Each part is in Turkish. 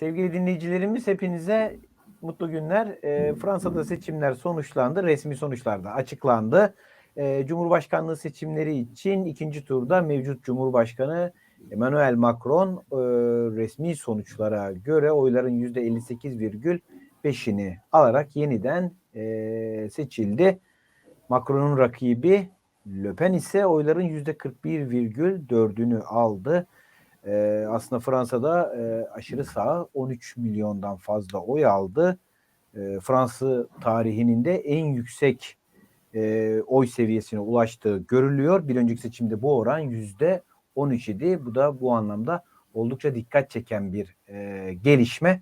Sevgili dinleyicilerimiz hepinize mutlu günler. Ee, Fransa'da seçimler sonuçlandı. Resmi sonuçlar da açıklandı. Ee, Cumhurbaşkanlığı seçimleri için ikinci turda mevcut Cumhurbaşkanı Emmanuel Macron e, resmi sonuçlara göre oyların %58,5'ini alarak yeniden e, seçildi. Macron'un rakibi Le Pen ise oyların %41,4'ünü aldı. Ee, aslında Fransa'da e, aşırı sağ 13 milyondan fazla oy aldı. E, Fransa tarihinin de en yüksek e, oy seviyesine ulaştığı görülüyor. Bir önceki seçimde bu oran yüzde 13 idi. Bu da bu anlamda oldukça dikkat çeken bir e, gelişme.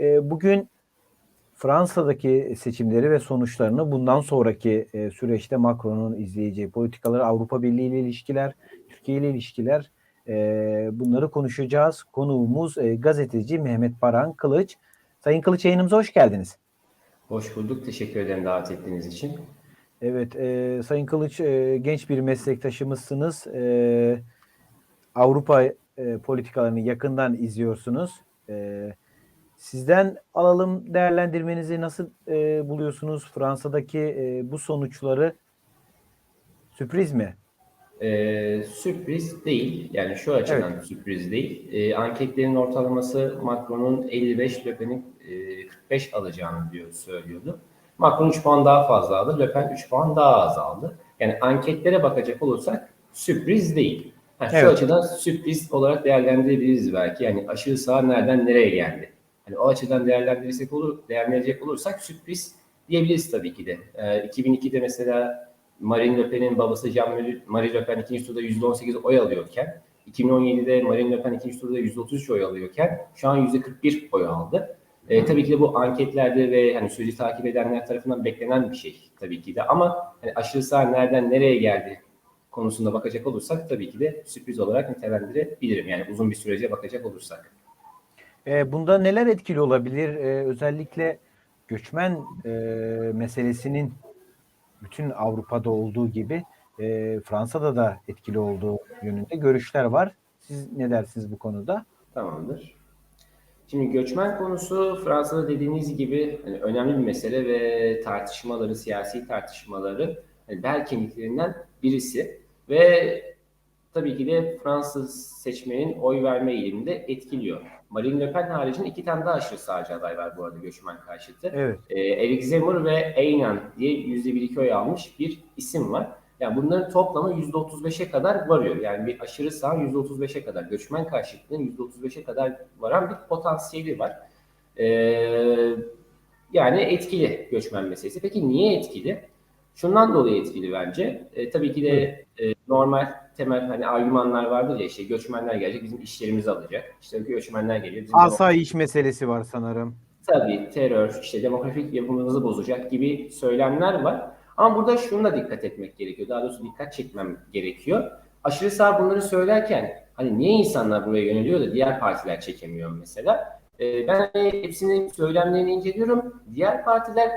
E, bugün Fransa'daki seçimleri ve sonuçlarını bundan sonraki e, süreçte Macron'un izleyeceği politikaları, Avrupa Birliği ile ilişkiler, Türkiye ile ilişkiler e, bunları konuşacağız. Konuğumuz e, gazeteci Mehmet Baran Kılıç. Sayın Kılıç yayınımıza hoş geldiniz. Hoş bulduk. Teşekkür ederim davet ettiğiniz için. Evet, e, Sayın Kılıç e, genç bir meslektaşımızsınız. E, Avrupa e, politikalarını yakından izliyorsunuz. E, sizden alalım değerlendirmenizi nasıl e, buluyorsunuz? Fransa'daki e, bu sonuçları sürpriz mi? Ee, sürpriz değil. Yani şu açıdan Evet. sürpriz değil. Ee, anketlerin ortalaması Macron'un 55, Le Pen'in e, 45 alacağını diyor, söylüyordu. Macron 3 puan daha fazla aldı. Le Pen 3 puan daha az aldı. Yani anketlere bakacak olursak sürpriz değil. Ha, şu Evet. açıdan sürpriz olarak değerlendirebiliriz belki. Yani aşırı sağ nereden nereye geldi? Hani o açıdan değerlendirirsek olur, değerlendirecek olursak sürpriz diyebiliriz tabii ki de. Ee, 2002'de mesela Marine Le Pen'in babası Jean-Marie Le Pen ikinci turda %18 oy alıyorken 2017'de Marine Le Pen ikinci turda %33 oy alıyorken şu an %41 oy aldı. E, tabii ki de bu anketlerde ve hani süreci takip edenler tarafından beklenen bir şey tabii ki de ama hani aşırı sağ nereden nereye geldi konusunda bakacak olursak tabii ki de sürpriz olarak nitelendirebilirim. Yani uzun bir sürece bakacak olursak. E, bunda neler etkili olabilir? E, özellikle göçmen e, meselesinin bütün Avrupa'da olduğu gibi e, Fransa'da da etkili olduğu yönünde görüşler var. Siz ne dersiniz bu konuda? Tamamdır. Şimdi göçmen konusu Fransa'da dediğiniz gibi hani önemli bir mesele ve tartışmaları, siyasi tartışmaları hani bel kemiklerinden birisi ve tabii ki de Fransız seçmenin oy verme eğilimini de etkiliyor. Marine Le Pen haricinde iki tane daha aşırı sağcı aday var bu arada göçmen karşıtı. Evet. Ee, Eric Zemmour ve Eynan diye %1-2 oy almış bir isim var. Yani bunların toplamı %35'e kadar varıyor. Yani bir aşırı sağ %35'e kadar, göçmen karşıtlığının %35'e kadar varan bir potansiyeli var. Ee, yani etkili göçmen meselesi. Peki niye etkili? Şundan dolayı etkili bence. E, tabii ki de e, normal temel hani argümanlar vardır ya işte göçmenler gelecek bizim işlerimizi alacak. İşte göçmenler geliyor bizim Asayiş meselesi var sanırım. tabii terör, işte demografik yapımızı bozacak gibi söylemler var. Ama burada şunu da dikkat etmek gerekiyor. Daha doğrusu dikkat çekmem gerekiyor. Aşırı sağ bunları söylerken hani niye insanlar buraya yöneliyor da diğer partiler çekemiyor mesela? Ee, ben hani hepsinin söylemlerini inceliyorum. Diğer partiler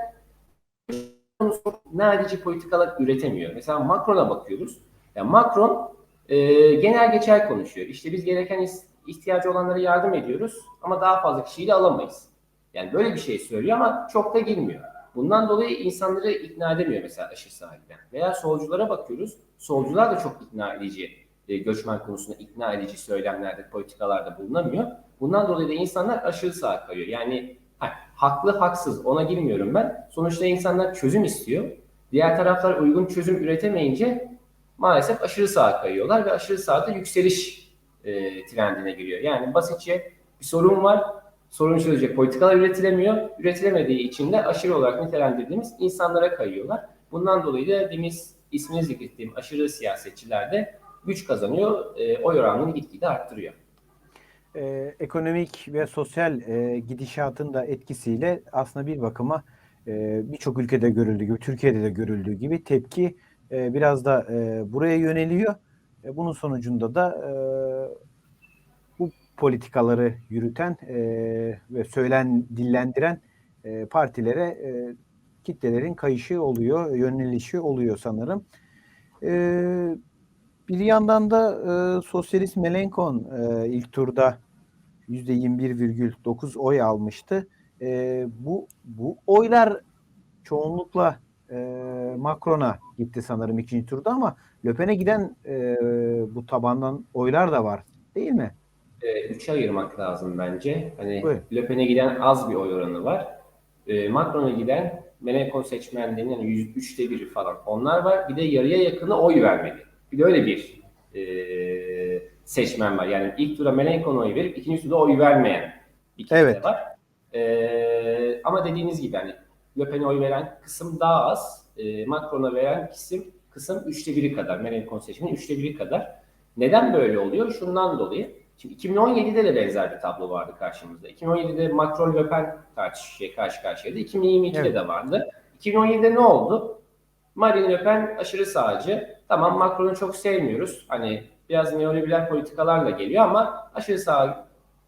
neredeyse politikalar üretemiyor. Mesela Macron'a bakıyoruz. Ya Macron e, genel geçer konuşuyor. İşte biz gereken ihtiyacı olanlara yardım ediyoruz ama daha fazla kişiyi de alamayız. Yani böyle bir şey söylüyor ama çok da girmiyor. Bundan dolayı insanları ikna edemiyor mesela aşı sahibinden. Veya solculara bakıyoruz. Solcular da çok ikna edici, e, göçmen konusunda ikna edici söylemlerde, politikalarda bulunamıyor. Bundan dolayı da insanlar aşırı sağa kayıyor. Yani ha, haklı haksız ona girmiyorum ben. Sonuçta insanlar çözüm istiyor. Diğer taraflar uygun çözüm üretemeyince maalesef aşırı sağa kayıyorlar ve aşırı sağda yükseliş e, trendine giriyor. Yani basitçe bir sorun var, sorunu çözecek politikalar üretilemiyor. Üretilemediği için de aşırı olarak nitelendirdiğimiz insanlara kayıyorlar. Bundan dolayı da demin ismini zikrettiğim aşırı siyasetçiler de güç kazanıyor, e, oy oranını gitgide arttırıyor. Ee, ekonomik ve sosyal e, gidişatın da etkisiyle aslında bir bakıma e, birçok ülkede görüldüğü gibi, Türkiye'de de görüldüğü gibi tepki e, biraz da e, buraya yöneliyor. E, bunun sonucunda da e, bu politikaları yürüten e, ve söylen dillendiren e, partilere e, kitlelerin kayışı oluyor, yönelişi oluyor sanırım. E, bir yandan da e, Sosyalist Melenkon e, ilk turda %21,9 oy almıştı. E, bu bu oylar çoğunlukla e, Macron'a gitti sanırım ikinci turda ama Le Pen'e giden e, bu tabandan oylar da var değil mi? E, üçe ayırmak lazım bence. Hani Buyurun. Le Pen'e giden az bir oy oranı var. E, Macron'a giden Menekon seçmenlerinin yani yüz- üçte biri falan onlar var. Bir de yarıya yakını oy vermedi. Bir de öyle bir e, seçmen var. Yani ilk tura Melenchon'a oy verip ikinci turda oy vermeyen bir kitle Evet. var. E, ama dediğiniz gibi hani Le Pen'e oy veren kısım daha az. E, Macron'a veren kısım kısım üçte biri kadar. Melenchon seçmenin üçte biri kadar. Neden böyle oluyor? Şundan dolayı. Şimdi 2017'de de benzer bir tablo vardı karşımızda. 2017'de Macron Le Pen tartışıyor karşı karşıyaydı. 2022'de Evet. de vardı. 2017'de ne oldu? Marine Le Pen aşırı sağcı. Tamam Macron'u çok sevmiyoruz. Hani biraz neoliberal politikalarla geliyor ama aşırı sağ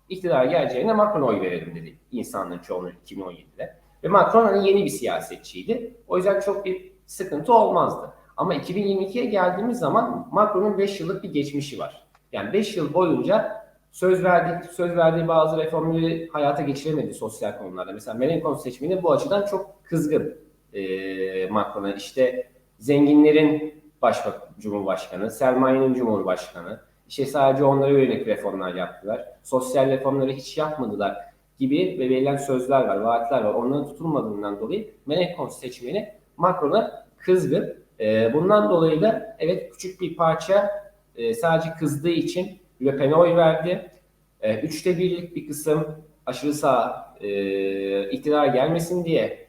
iktidar geleceğine Macron'a oy verelim dedi insanlığın çoğunluğu 2017'de. Ve Macron hani yeni bir siyasetçiydi. O yüzden çok bir sıkıntı olmazdı. Ama 2022'ye geldiğimiz zaman Macron'un 5 yıllık bir geçmişi var. Yani 5 yıl boyunca söz verdiği, söz verdiği bazı reformları hayata geçiremedi sosyal konularda. Mesela Melenchon seçmeni bu açıdan çok kızgın e, Macron'a. İşte zenginlerin başbak cumhurbaşkanı, sermayenin cumhurbaşkanı, işte sadece onlara yönelik reformlar yaptılar. Sosyal reformları hiç yapmadılar gibi ve verilen sözler var, vaatler var. Onların tutulmadığından dolayı Melenchon seçmeni Macron'a kızgın. E, bundan dolayı da evet küçük bir parça e, sadece kızdığı için Le Pen'e oy verdi. E, üçte birlik bir kısım aşırı sağ e, iktidar gelmesin diye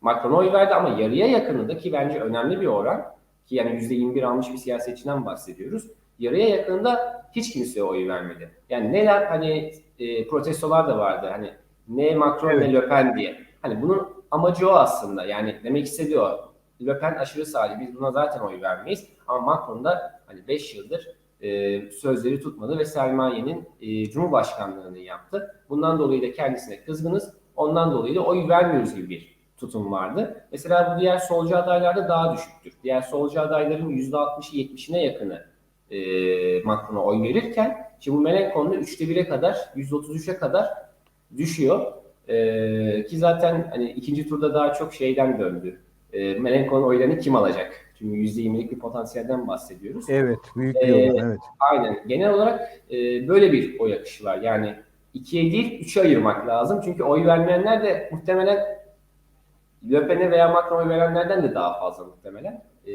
Macron'a oy verdi ama yarıya yakınında ki bence önemli bir oran ki yani %21 almış bir siyasetçiden bahsediyoruz. Yarıya yakınında hiç kimseye oy vermedi. Yani neler hani e, protestolar da vardı hani ne Macron Evet. ne Le Pen diye. Hani bunun amacı o aslında. Yani demek istediği o. Le Pen aşırı sağcı. Biz buna zaten oy vermeyiz. Ama Macron da hani 5 yıldır e, sözleri tutmadı ve sermayenin e, cumhurbaşkanlığını yaptı. Bundan dolayı da kendisine kızgınız. Ondan dolayı da oy vermiyoruz gibi bir tutum vardı. Mesela bu diğer solcu adaylarda daha düşüktür. Diğer solcu adayların %60'ı 70'ine yakını e, Macron'a oy verirken şimdi bu Melenchon'da 3'te 1'e kadar %33'e kadar düşüyor. E, ki zaten hani ikinci turda daha çok şeyden döndü. E, Melenchon oylarını kim alacak? Çünkü %20'lik bir potansiyelden bahsediyoruz. Evet, büyük bir Ee, oran, evet. Aynen. Genel olarak e, böyle bir oy akışı var. Yani ikiye değil, üçe ayırmak lazım. Çünkü oy vermeyenler de muhtemelen Le Pen'e veya Macron'a verenlerden de daha fazla muhtemelen. E,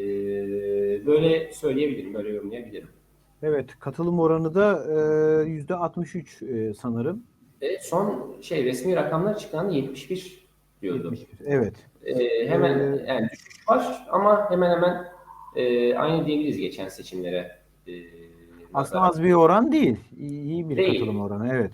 böyle söyleyebilirim, böyle yorumlayabilirim. Evet, katılım oranı da e, %63 e, sanırım. E, son şey resmi rakamlar çıkan 71 diyordu. 71, Evet. E, hemen Ee, yani düşüş var ama hemen hemen e, aynı diyebiliriz geçen seçimlere. E, Aslında az bir oran değil. İyi, iyi bir Değil. katılım oranı, evet.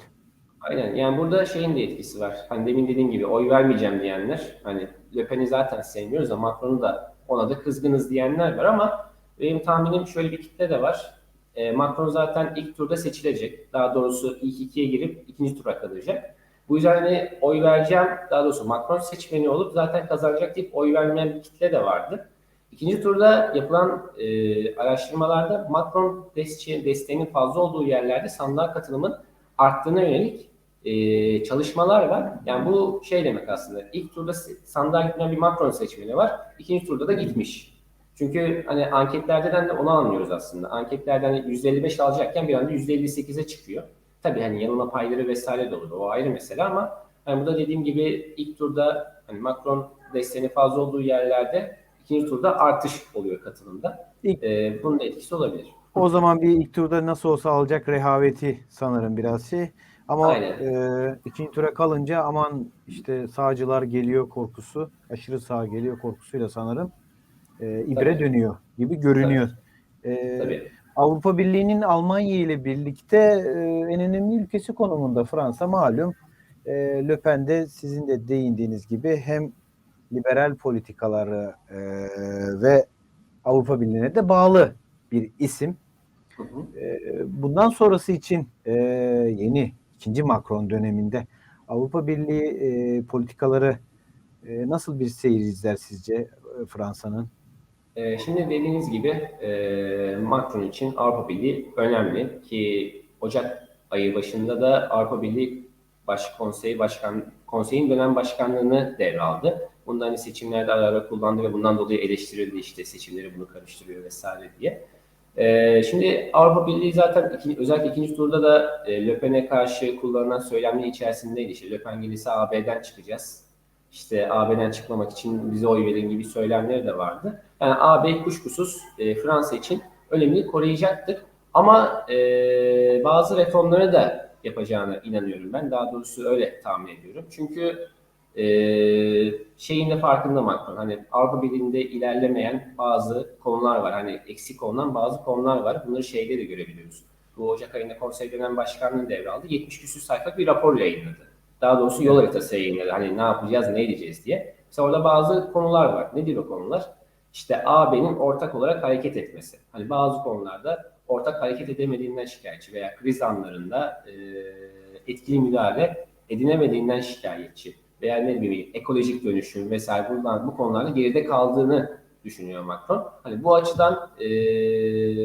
Aynen yani burada şeyin de etkisi var. Hani demin dediğim gibi oy vermeyeceğim diyenler hani Le Pen'i zaten sevmiyoruz ama Macron'u da ona da kızgınız diyenler var ama benim tahminim şöyle bir kitle de var. E, Macron zaten ilk turda seçilecek. Daha doğrusu ilk ikiye girip ikinci tura kalacak. Bu yüzden hani oy vereceğim, daha doğrusu Macron seçmeni olup zaten kazanacak deyip oy vermeyen bir kitle de vardı. İkinci turda yapılan e, araştırmalarda Macron desteği, desteğinin fazla olduğu yerlerde sandığa katılımın arttığına yönelik e, çalışmalar var. Yani bu şey demek aslında. İlk turda sandığa gitmeyen bir Macron seçmeni var. İkinci turda da gitmiş. Çünkü hani anketlerden de onu anlıyoruz aslında. Anketlerden %55 alacakken bir anda %58'e çıkıyor. Tabii hani yanılma payları vesaire de olur. O ayrı mesele ama hani burada dediğim gibi ilk turda hani Macron desteğinin fazla olduğu yerlerde ikinci turda artış oluyor katılımda. İlk- E, bunun da etkisi olabilir. O zaman bir ilk turda nasıl olsa alacak rehaveti sanırım biraz şey. Ama Aynen. e, ikinci tura kalınca aman işte sağcılar geliyor korkusu, aşırı sağ geliyor korkusuyla sanırım e, ibre Tabii. dönüyor gibi görünüyor. E, Tabii. Avrupa Birliği'nin Almanya ile birlikte e, en önemli ülkesi konumunda Fransa malum. E, Le Pen de sizin de değindiğiniz gibi hem liberal politikaları e, ve Avrupa Birliği'ne de bağlı bir isim. Hı hı. E, bundan sonrası için e, yeni ikinci Macron döneminde Avrupa Birliği e, politikaları e, nasıl bir seyir izler sizce e, Fransa'nın? Ee, Şimdi dediğiniz gibi e, Macron için Avrupa Birliği önemli ki Ocak ayı başında da Avrupa Birliği Baş Konseyi Başkan Konseyin dönem başkanlığını devraldı. Bunda hani seçimlerde ara ara kullandı ve bundan dolayı eleştirildi işte seçimleri bunu karıştırıyor vesaire diye. Ee, şimdi Avrupa Birliği zaten iki, özellikle ikinci turda da e, Le Pen'e karşı kullanılan söylemler içerisindeydi. İşte Le Pen gelirse AB'den çıkacağız. İşte AB'den çıkmamak için bize oy verin gibi söylemleri de vardı. Yani AB kuşkusuz e, Fransa için önemli koruyacaktır. Ama e, bazı reformları da yapacağına inanıyorum ben. Daha doğrusu öyle tahmin ediyorum. Çünkü e, şeyin de farkında Macron. Hani Avrupa Birliği'nde ilerlemeyen bazı konular var. Hani eksik olan bazı konular var. Bunları şeyde de görebiliyoruz. Bu Ocak ayında konsey dönem başkanlığını devraldı. 70 küsur sayfalık bir rapor yayınladı. Daha doğrusu yol haritası yayınladı. Hani ne yapacağız, ne edeceğiz diye. Mesela orada bazı konular var. Nedir o konular? İşte AB'nin ortak olarak hareket etmesi. Hani bazı konularda ortak hareket edemediğinden şikayetçi veya kriz anlarında e, etkili müdahale edinemediğinden şikayetçi ne bileyim ekolojik dönüşüm vesaire buradan bu konularda geride kaldığını düşünüyor Macron. Hani bu açıdan e,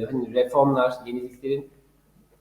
hani reformlar, yeniliklerin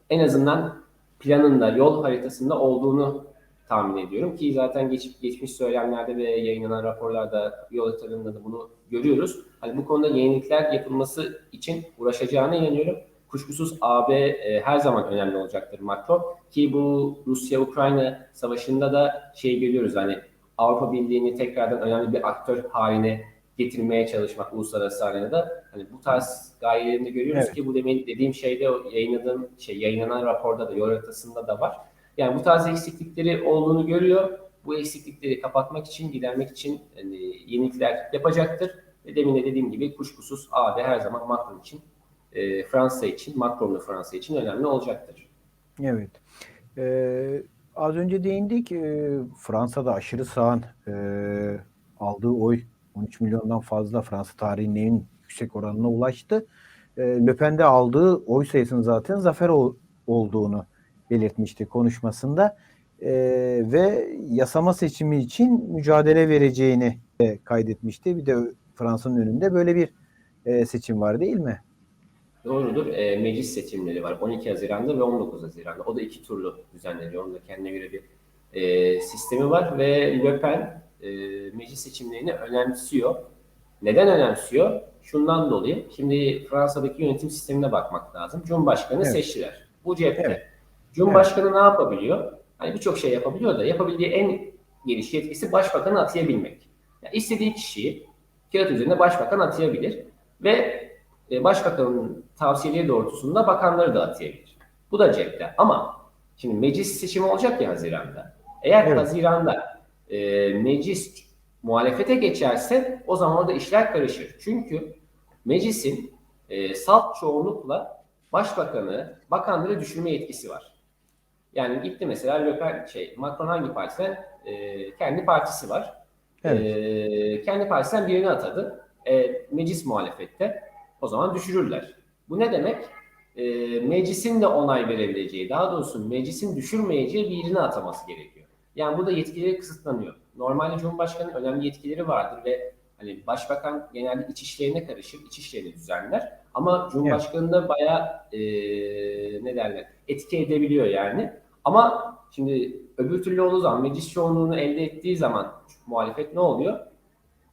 en azından planında, yol haritasında olduğunu tahmin ediyorum ki zaten geç, geçmiş söylemlerde ve yayınlanan raporlarda, yol haritalarında da bunu görüyoruz. Hani bu konuda yenilikler yapılması için uğraşacağına inanıyorum. Kuşkusuz AB e, her zaman önemli olacaktır Macron ki bu Rusya-Ukrayna savaşında da şey görüyoruz hani Avrupa Birliği'ni tekrardan önemli bir aktör haline getirmeye çalışmak uluslararası arenada. Hani bu tarz gayelerini görüyoruz Evet. ki bu demin dediğim şeyde o yayınladığım şey yayınlanan raporda da yol haritasında da var. Yani bu tarz eksiklikleri olduğunu görüyor. Bu eksiklikleri kapatmak için, gidermek için hani yenilikler yapacaktır. Ve demin de dediğim gibi kuşkusuz AB her zaman Macron için, e, Fransa için, Macron'lu Fransa için önemli olacaktır. Evet. Ee, az önce değindik. Ee, Fransa'da aşırı sağın e, aldığı oy 13 milyondan fazla Fransa tarihinin en yüksek oranına ulaştı. Ee, Le aldığı oy sayısının zaten zafer ol- olduğunu belirtmişti konuşmasında. Ee, ve yasama seçimi için mücadele vereceğini de kaydetmişti. Bir de Fransa'nın önünde böyle bir e, seçim var değil mi? Doğrudur. E, meclis seçimleri var 12 Haziran'da ve 19 Haziran'da. O da iki turlu düzenleniyor. Onun da kendine göre bir e, sistemi var ve Le Pen e, meclis seçimlerini önemsiyor. Neden önemsiyor? Şundan dolayı. Şimdi Fransa'daki yönetim sistemine bakmak lazım. Cumhurbaşkanı Evet. seçtiler. Bu cepte. Evet. Cumhurbaşkanı ne yapabiliyor? Hani birçok şey yapabiliyor da yapabildiği en geniş yetkisi başbakanı atayabilmek. Yani istediği kişiyi kağıt üzerinde başbakan atayabilir ve e, başbakanın tavsiyeleri doğrultusunda bakanları da atayabilir. Bu da cepte. Ama şimdi meclis seçimi olacak ya Haziran'da. Eğer Evet. Haziran'da e, meclis muhalefete geçerse o zaman orada işler karışır. Çünkü meclisin e, salt çoğunlukla başbakanı, bakanları düşürme yetkisi var. Yani gitti mesela Le Pen, şey, Macron hangi partiden? E, kendi partisi var. Evet. E, kendi partisinden birini atadı. E, meclis muhalefette. O zaman düşürürler. Bu ne demek? E, meclisin de onay verebileceği, daha doğrusu meclisin düşürmeyeceği birini ataması gerekiyor. Yani burada yetkileri kısıtlanıyor. Normalde Cumhurbaşkanı'nın önemli yetkileri vardır ve hani başbakan genelde iç işlerine karışır, iç işlerini düzenler. Ama Cumhurbaşkanı da bayağı e, ne derler etki edebiliyor yani. Ama şimdi öbür türlü olduğu zaman meclis çoğunluğunu elde ettiği zaman muhalefet ne oluyor?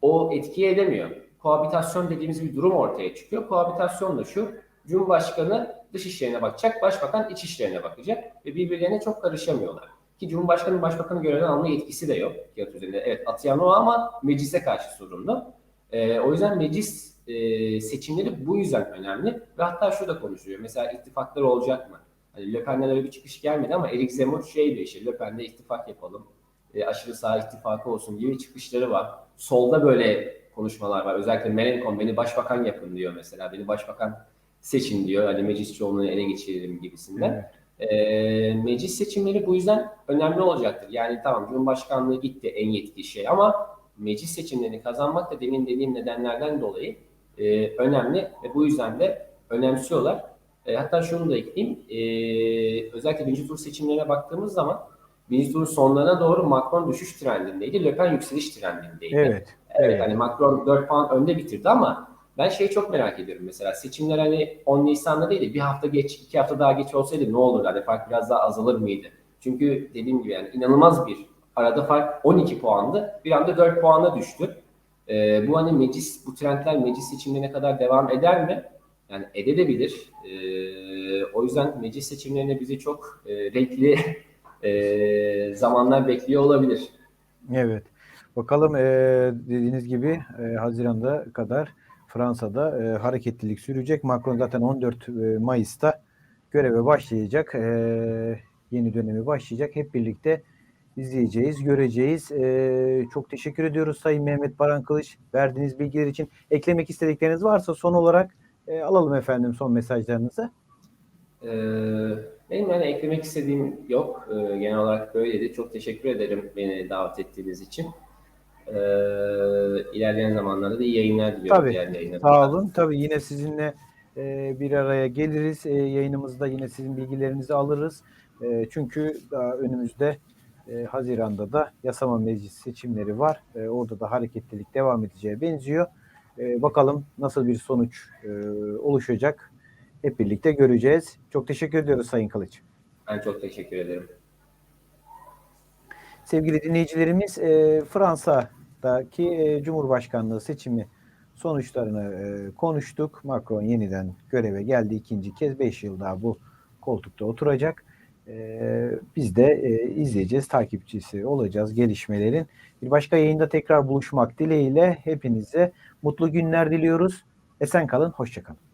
O etkiye edemiyor. Kohabitasyon dediğimiz bir durum ortaya çıkıyor. Kohabitasyon da şu. Cumhurbaşkanı dış işlerine bakacak, başbakan iç işlerine bakacak ve birbirlerine çok karışamıyorlar. Ki Cumhurbaşkanı başbakanı görevden alma yetkisi de yok kağıt üzerinde. Evet atayan o ama meclise karşı sorumlu. Ee, o yüzden meclis e, seçimleri bu yüzden önemli ve hatta şu da konuşuluyor. Mesela ittifaklar olacak mı? Hani Le Pen'den öyle bir çıkış gelmedi ama Eric Zemmour şey diyor işte Le Pen'le ittifak yapalım. E, aşırı sağ ittifakı olsun gibi çıkışları var. Solda böyle konuşmalar var. Özellikle Melenkon beni başbakan yapın diyor mesela. Beni başbakan seçin diyor. Hani meclis çoğunluğunu ele geçirelim gibisinden. Evet. E, meclis seçimleri bu yüzden önemli olacaktır. Yani tamam Cumhurbaşkanlığı gitti en yetkili şey ama meclis seçimlerini kazanmak da demin dediğim nedenlerden dolayı e, önemli ve bu yüzden de önemsiyorlar. E, hatta şunu da ekleyeyim. E, özellikle birinci tur seçimlerine baktığımız zaman birinci turun sonlarına doğru Macron düşüş trendindeydi. Le Pen yükseliş trendindeydi. Evet. Evet, Evet. hani Macron 4 puan önde bitirdi ama Ben şeyi çok merak ediyorum mesela seçimler hani 10 Nisan'da değil de bir hafta geç, iki hafta daha geç olsaydı ne olurdu? Hani fark biraz daha azalır mıydı? Çünkü dediğim gibi yani inanılmaz bir arada fark 12 puandı. Bir anda 4 puana düştü. Ee, bu hani meclis, bu trendler meclis seçimlerine kadar devam eder mi? Yani edebilir. Ee, o yüzden meclis seçimlerinde bizi çok e, renkli e, zamanlar bekliyor olabilir. Evet. Bakalım e, dediğiniz gibi e, Haziran'da kadar Fransa'da e, hareketlilik sürecek. Macron zaten 14 e, Mayıs'ta göreve başlayacak. E, yeni dönemi başlayacak. Hep birlikte izleyeceğiz, göreceğiz. E, çok teşekkür ediyoruz Sayın Mehmet Baran Kılıç verdiğiniz bilgiler için. Eklemek istedikleriniz varsa son olarak e, alalım efendim son mesajlarınızı. Ee, benim yani eklemek istediğim yok. Ee, genel olarak böyleydi. Çok teşekkür ederim beni davet ettiğiniz için. Ee, ilerleyen zamanlarda da iyi yayınlar diliyorum. Tabii. Sağ olun. Tabii yine sizinle e, bir araya geliriz. E, yayınımızda yine sizin bilgilerinizi alırız. E, çünkü daha önümüzde e, Haziran'da da yasama meclis seçimleri var. E, orada da hareketlilik devam edeceğe benziyor. E, bakalım nasıl bir sonuç e, oluşacak. Hep birlikte göreceğiz. Çok teşekkür ediyoruz Sayın Kılıç. Ben çok teşekkür ederim. Sevgili dinleyicilerimiz e, Fransa'daki e, Cumhurbaşkanlığı seçimi sonuçlarını e, konuştuk. Macron yeniden göreve geldi ikinci kez 5 yıl daha bu koltukta oturacak. E, biz de e, izleyeceğiz, takipçisi olacağız gelişmelerin. Bir başka yayında tekrar buluşmak dileğiyle hepinize mutlu günler diliyoruz. Esen kalın, hoşçakalın.